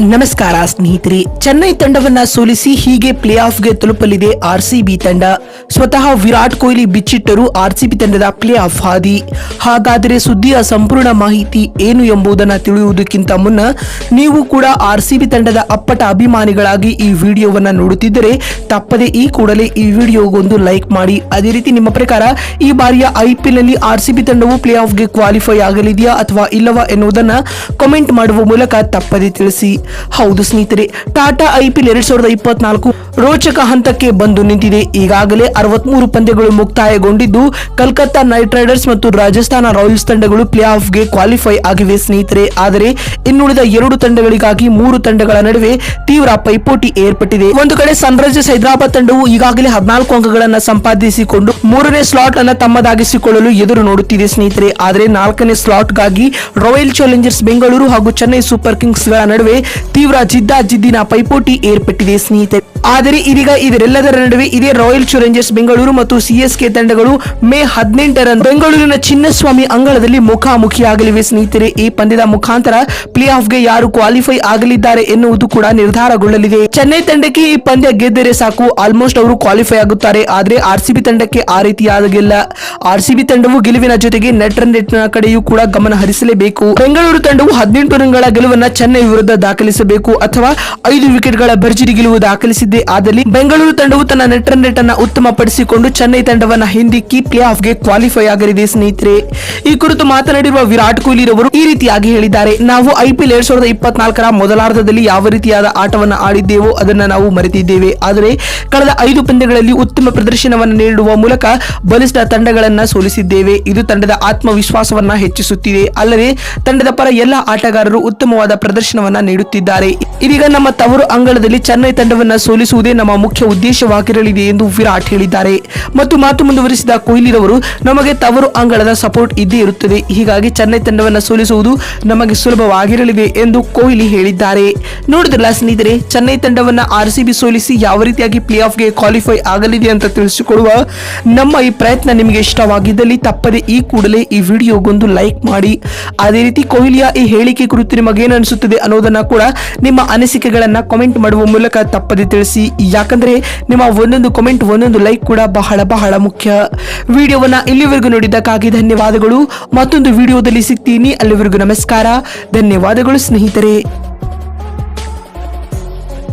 ನಮಸ್ಕಾರ ಸ್ನೇಹಿತರೆ, ಚೆನ್ನೈ ತಂಡವನ್ನ ಸೋಲಿಸಿ ಹೀಗೆ ಪ್ಲೇ ಆಫ್ಗೆ ತಲುಪಲಿದೆ ಆರ್ಸಿಬಿ ತಂಡ. ಸ್ವತಃ ವಿರಾಟ್ ಕೊಹ್ಲಿ ಬಿಚ್ಚಿಟ್ಟರು ಆರ್ಸಿಬಿ ತಂಡದ ಪ್ಲೇ ಆಫ್ ಹಾದಿ. ಹಾಗಾದರೆ ಸುದ್ದಿಯ ಸಂಪೂರ್ಣ ಮಾಹಿತಿ ಏನು ಎಂಬುದನ್ನು ತಿಳಿಯುವುದಕ್ಕಿಂತ ಮುನ್ನ, ನೀವು ಕೂಡ ಆರ್ಸಿಬಿ ತಂಡದ ಅಪ್ಪಟ ಅಭಿಮಾನಿಗಳಾಗಿ ಈ ವಿಡಿಯೋವನ್ನ ನೋಡುತ್ತಿದ್ದರೆ, ತಪ್ಪದೆ ಈ ಕೂಡಲೇ ಈ ವಿಡಿಯೋಗೊಂದು ಲೈಕ್ ಮಾಡಿ. ಅದೇ ರೀತಿ ನಿಮ್ಮ ಪ್ರಕಾರ ಈ ಬಾರಿಯ ಐಪಿಎಲ್ನಲ್ಲಿ ಆರ್ಸಿಬಿ ತಂಡವು ಪ್ಲೇ ಆಫ್ಗೆ ಕ್ವಾಲಿಫೈ ಆಗಲಿದೆಯಾ ಅಥವಾ ಇಲ್ಲವಾ ಎನ್ನುವುದನ್ನು ಕಮೆಂಟ್ ಮಾಡುವ ಮೂಲಕ ತಪ್ಪದೆ ತಿಳಿಸಿ. ಹೌದು ಸ್ನೇಹಿತರೆ ಟಾಟಾ ಐಪಿಎಲ್ ಎರಡ್ ಸಾವಿರದ ಇಪ್ಪತ್ನಾಲ್ಕು ರೋಚಕ ಹಂತಕ್ಕೆ ಬಂದು ನಿಂತಿದೆ. ಈಗಾಗಲೇ ಅರವತ್ಮೂರು ಪಂದ್ಯಗಳು ಮುಕ್ತಾಯಗೊಂಡಿದ್ದು, ಕಲ್ಕತ್ತಾ ನೈಟ್ ರೈಡರ್ಸ್ ಮತ್ತು ರಾಜಸ್ಥಾನ ರಾಯಲ್ಸ್ ತಂಡಗಳು ಪ್ಲೇ ಆಫ್ಗೆ ಕ್ವಾಲಿಫೈ ಆಗಿವೆ ಸ್ನೇಹಿತರೆ. ಆದರೆ, ಇನ್ನುಳಿದ ಎರಡು ತಂಡಗಳಿಗಾಗಿ ಮೂರು ತಂಡಗಳ ನಡುವೆ ತೀವ್ರ ಪೈಪೋಟಿ ಏರ್ಪಟ್ಟಿದೆ. ಒಂದು ಕಡೆ ಸನ್ರೈಸರ್ಸ್ ಹೈದರಾಬಾದ್ ತಂಡವು ಈಗಾಗಲೇ ಹದಿನಾಲ್ಕು ಅಂಕಗಳನ್ನು ಸಂಪಾದಿಸಿಕೊಂಡು ಮೂರನೇ ಸ್ಲಾಟ್ ಅನ್ನು ತಮ್ಮದಾಗಿಸಿಕೊಳ್ಳಲು ಎದುರು ನೋಡುತ್ತಿದೆ ಸ್ನೇಹಿತರೆ. ಆದರೆ, ನಾಲ್ಕನೇ ಸ್ಲಾಟ್ಗಾಗಿ ರಾಯಲ್ ಚಾಲೆಂಜರ್ಸ್ ಬೆಂಗಳೂರು ಹಾಗೂ ಚೆನ್ನೈ ಸೂಪರ್ ಕಿಂಗ್ಸ್ಗಳ ನಡುವೆ ತೀವ್ರ ಜಿದ್ದಾಜಿದ್ದಿನ ಪೈಪೋಟಿ ಏರ್ಪಟ್ಟಿದೆ ಸ್ನೇಹಿತರೆ. ಆದರೆ ಇದೀಗ ಇದರೆಲ್ಲದರ ನಡುವೆ ಇದೇ ರಾಯಲ್ ಚಾಲೆಂಜರ್ಸ್ ಬೆಂಗಳೂರು ಮತ್ತು ಸಿಎಸ್ಕೆ ತಂಡಗಳು ಮೇ ಹದಿನೆಂಟರಂದು ಬೆಂಗಳೂರಿನ ಚಿನ್ನಸ್ವಾಮಿ ಅಂಗಳದಲ್ಲಿ ಮುಖಾಮುಖಿಯಾಗಲಿವೆ. ಸ್ನೇಹಿತರೆ, ಈ ಪಂದ್ಯದ ಮುಖಾಂತರ ಪ್ಲೇ ಆಫ್ಗೆ ಯಾರು ಕ್ವಾಲಿಫೈ ಆಗಲಿದ್ದಾರೆ ಎನ್ನುವುದು ಕೂಡ ನಿರ್ಧಾರಗೊಳ್ಳಲಿದೆ. ಚೆನ್ನೈ ತಂಡಕ್ಕೆ ಈ ಪಂದ್ಯ ಗೆದ್ದರೆ ಸಾಕು, ಆಲ್ಮೋಸ್ಟ್ ಅವರು ಕ್ವಾಲಿಫೈ ಆಗುತ್ತಾರೆ. ಆದರೆ ಆರ್ಸಿಬಿ ತಂಡಕ್ಕೆ ಆ ರೀತಿಯಾಗಿಲ್ಲ ಆರ್ಸಿಬಿ ತಂಡವು ಗೆಲುವಿನ ಜೊತೆಗೆ ನೆಟ್ ರನ್ ಕಡೆಯೂ ಕೂಡ ಗಮನ ಹರಿಸಲೇಬೇಕು. ಬೆಂಗಳೂರು ತಂಡವು ಹದಿನೆಂಟು ರನ್ಗಳ ಗೆಲುವನ್ನ ಚೆನ್ನೈ ವಿರುದ್ಧ ದಾಖಲಿಸಬೇಕು ಅಥವಾ ಐದು ವಿಕೆಟ್ಗಳ ಭರ್ಜರಿ ಗೆಲುವು ದಾಖಲಿಸಿದ್ದೇ ಆದಲ್ಲಿ ಬೆಂಗಳೂರು ತಂಡವು ತನ್ನ ನೆಟ್ ರೇಟ್ ಅನ್ನ ಉತ್ತಮಪಡಿಸಿಕೊಂಡು ಚೆನ್ನೈ ತಂಡವನ್ನ ಹಿಂದಿಕ್ಕಿ ಪ್ಲೇ ಆಫ್ಗೆ ಕ್ವಾಲಿಫೈ ಆಗಲಿದೆ ಸ್ನೇಹಿತರೆ. ಈ ಕುರಿತು ಮಾತನಾಡಿರುವ ವಿರಾಟ್ ಕೊಹ್ಲಿ ರವರು ಈ ರೀತಿಯಾಗಿ ಹೇಳಿದ್ದಾರೆ. ನಾವು ಐಪಿಎಲ್ ಎರಡ್ ಸಾವಿರದ ಇಪ್ಪತ್ನಾಲ್ಕರ ಮೊದಲಾರ್ಧದಲ್ಲಿ ಯಾವ ರೀತಿಯಾದ ಆಟವನ್ನು ಆಡಿದ್ದೇವೋ ಅದನ್ನ ನಾವು ಮರೆತಿದ್ದೇವೆ. ಆದರೆ ಕಳೆದ ಐದು ಪಂದ್ಯಗಳಲ್ಲಿ ಉತ್ತಮ ಪ್ರದರ್ಶನವನ್ನು ನೀಡುವ ಮೂಲಕ ಬಲಿಷ್ಠ ತಂಡಗಳನ್ನ ಸೋಲಿಸಿದ್ದೇವೆ. ಇದು ತಂಡದ ಆತ್ಮವಿಶ್ವಾಸವನ್ನ ಹೆಚ್ಚಿಸುತ್ತಿದೆ. ಅಲ್ಲದೆ ತಂಡದ ಪರ ಎಲ್ಲ ಆಟಗಾರರು ಉತ್ತಮವಾದ ಪ್ರದರ್ಶನವನ್ನ ನೀಡುತ್ತಿದ್ದಾರೆ. ಇದೀಗ ನಮ್ಮ ತವರು ಅಂಗಳದಲ್ಲಿ ಚೆನ್ನೈ ತಂಡವನ್ನ ಸೋಲಿಸುವುದೇ ನಮ್ಮ ಮುಖ್ಯ ಉದ್ದೇಶವಾಗಿರಲಿದೆ ಎಂದು ವಿರಾಟ್ ಹೇಳಿದ್ದಾರೆ. ಮತ್ತು ಮಾತು ಮುಂದುವರಿಸಿದ ಕೊಹ್ಲಿ ರವರು ನಮಗೆ ತವರು ಅಂಗಳದ ಸಪೋರ್ಟ್ ಇದ್ದೇ ಇರುತ್ತದೆ. ಹೀಗಾಗಿ ಚೆನ್ನೈ ತಂಡವನ್ನು ಸೋಲಿಸುವುದು ನಮಗೆ ಸುಲಭವಾಗಿರಲಿದೆ ಎಂದು ಕೊಹ್ಲಿ ಹೇಳಿದ್ದಾರೆ. ನೋಡಿದ್ರಲ್ಲ ಸ್ನೇಹಿತರೆ, ಚೆನ್ನೈ ತಂಡವನ್ನ ಆರ್ಸಿಬಿ ಸೋಲಿಸಿ ಯಾವ ರೀತಿಯಾಗಿ ಪ್ಲೇ ಆಫ್ಗೆ ಕ್ವಾಲಿಫೈ ಆಗಲಿದೆ ಅಂತ ತಿಳಿಸಿಕೊಡುವ ನಮ್ಮ ಈ ಪ್ರಯತ್ನ ನಿಮಗೆ ಇಷ್ಟವಾಗಿದ್ದಲ್ಲಿ ತಪ್ಪದೆ ಈ ಕೂಡಲೇ ಈ ವಿಡಿಯೋಗೊಂದು ಲೈಕ್ ಮಾಡಿ. ಅದೇ ರೀತಿ ಕೊಹ್ಲಿಯ ಈ ಹೇಳಿಕೆ ಕುರಿತು ನಿಮಗೇನು ಅನಿಸುತ್ತದೆ ಅನ್ನೋದನ್ನ ಕೂಡ ನಿಮ್ಮ ಅನಿಸಿಕೆಗಳನ್ನ ಕಾಮೆಂಟ್ ಮಾಡುವ ಮೂಲಕ ತಪ್ಪದೆ ತಿಳಿಸಿ ಯಾಕಂದ್ರೆ ನಿಮ್ಮ ಒಂದೊಂದು ಕಾಮೆಂಟ್ ಒಂದೊಂದು ಲೈಕ್ ಕೂಡ ಬಹಳ ಬಹಳ ಮುಖ್ಯ. ವಿಡಿಯೋವನ್ನ ಇಲ್ಲಿವರೆಗೂ ನೋಡಿದ್ದಕ್ಕಾಗಿ ಧನ್ಯವಾದಗಳು. ಮತ್ತೊಂದು ವಿಡಿಯೋದಲ್ಲಿ ಸಿಗ್ತೀನಿ. ಅಲ್ಲಿವರೆಗೂ ನಮಸ್ಕಾರ. ಧನ್ಯವಾದಗಳು ಸ್ನೇಹಿತರೆ.